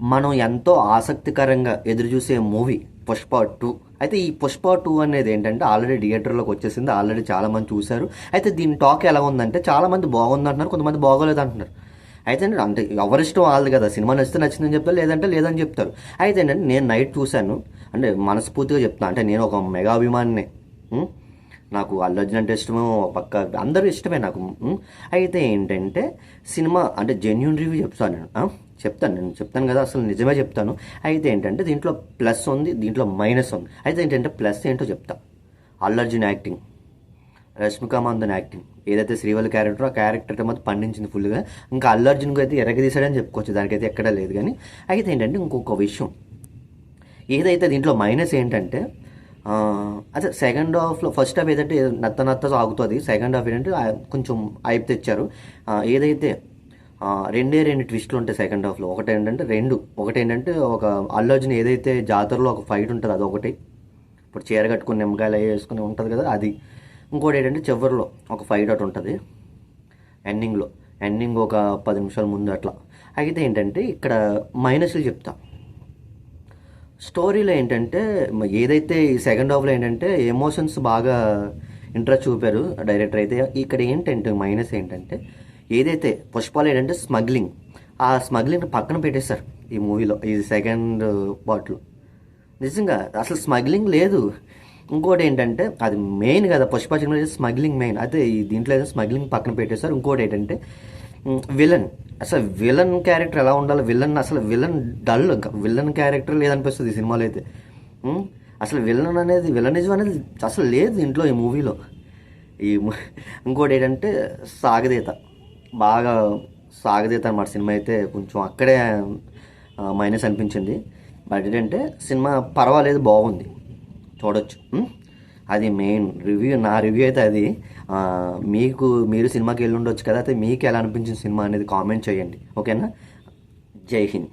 మనం ఎంతో ఆసక్తికరంగా ఎదురుచూసే మూవీ పుష్ప టూ. అయితే ఈ పుష్ప టూ అనేది ఏంటంటే ఆల్రెడీ థియేటర్లోకి వచ్చేసింది. ఆల్రెడీ చాలామంది చూశారు. అయితే దీని టాక్ ఎలా ఉందంటే చాలామంది బాగుంది అంటున్నారు కొంతమంది బాగోలేదు అంటున్నారు అయితే అంటే ఎవరిష్టం వాళ్ళది కదా. సినిమా నచ్చితే నచ్చిందని చెప్తారు లేదంటే లేదని చెప్తారు. అయితే ఏంటంటే నేను నైట్ చూశాను. అంటే మనస్ఫూర్తిగా చెప్తాను అంటే నేను ఒక మెగా అభిమానినే. నాకు అల్లు అర్జున్ అంటే ఇష్టము పక్క అందరూ ఇష్టమే నాకు. అయితే ఏంటంటే సినిమా అంటే జెన్యున్ రివ్యూ చెప్తాను నేను. చెప్తాను నేను చెప్తాను కదా అసలు నిజమే చెప్తాను. అయితే ఏంటంటే దీంట్లో ప్లస్ ఉంది దీంట్లో మైనస్ ఉంది. అయితే ఏంటంటే ప్లస్ ఏంటో చెప్తా. Allu Arjun acting Rashmika Mandanna acting. ఏదైతే శ్రీవల్ క్యారెక్టర్ ఆ క్యారెక్టర్ మొత్తం పండించింది ఫుల్గా. ఇంకా అల్లర్జున్కి అయితే ఎరగదీశాడని చెప్పుకోవచ్చు దానికైతే ఎక్కడా లేదు కానీ. అయితే ఏంటంటే ఇంకొక విషయం. ఏదైతే దీంట్లో మైనస్ ఏంటంటే అదే సెకండ్ హాఫ్లో ఫస్ట్ హాఫ్ ఏదంటే నత్త నత్త సాగుతుంది. సెకండ్ హాఫ్ ఏంటంటే కొంచెం ఐపు తెచ్చారు. ఏదైతే రెండే రెండు ట్విస్ట్లు ఉంటాయి సెకండ్ హాఫ్లో ఒకటి ఏంటంటే రెండు ఒకటి ఏంటంటే ఒక అల్లు అర్జున్ ఏదైతే జాతరలో ఒక ఫైట్ ఉంటుంది అది ఒకటి ఇప్పుడు చీర కట్టుకుని నిమ్మకాయలు అవి వేసుకుని ఉంటుంది కదా అది. ఇంకోటి ఏంటంటే చివరిలో ఒక ఫైట్ ఒకటి ఉంటుంది. ఎండింగ్లో ఎండింగ్ ఒక పది నిమిషాల ముందు అట్లా. అయితే ఏంటంటే ఇక్కడ మైనస్లు చెప్తా. స్టోరీలో ఏంటంటే ఏదైతే ఈ సెకండ్ హాఫ్లో ఏంటంటే ఎమోషన్స్ బాగా ఇంట్రెస్ట్ చూపారు డైరెక్టర్ అయితే ఇక్కడ ఏంటంటే మైనస్ ఏంటంటే ఏదైతే పుష్పాలు ఏంటంటే స్మగ్లింగ్ ఆ స్మగ్లింగ్ పక్కన పెట్టేశారు ఈ మూవీలో ఈ సెకండ్ పార్ట్లో నిజంగా అసలు స్మగ్లింగ్ లేదు. ఇంకోటి ఏంటంటే అది మెయిన్ కదా పుష్ప సినిమా స్మగ్లింగ్ మెయిన్ అయితే ఈ దీంట్లో అయితే స్మగ్లింగ్ పక్కన పెట్టేశారు. ఇంకోటి ఏంటంటే విలన్ అసలు విలన్ క్యారెక్టర్ ఎలా ఉండాలి? విలన్ అసలు విలన్ డల్ ఇంకా విలన్ క్యారెక్టర్ లేదనిపిస్తుంది ఈ సినిమాలో అయితే. అసలు విలన్ అనేది విలనిజం అనేది అసలు లేదు ఇంట్లో ఈ మూవీలో. ఈ ఇంకోటి ఏంటంటే సాగదీత. బాగా సాగదీత సినిమా అయితే కొంచెం అక్కడే మైనస్ అనిపించింది. బట్ ఏంటంటే సినిమా పర్వాలేదు బాగుంది. చూడొచ్చు. అది మెయిన్ రివ్యూ నా రివ్యూ అయితే అది. మీకు మీరు సినిమాకి వెళ్ళి ఉండొచ్చు కదా అయితే మీకు ఎలా అనిపించింది సినిమా అనేది కామెంట్ చేయండి. ఓకేనా? జై హింద్.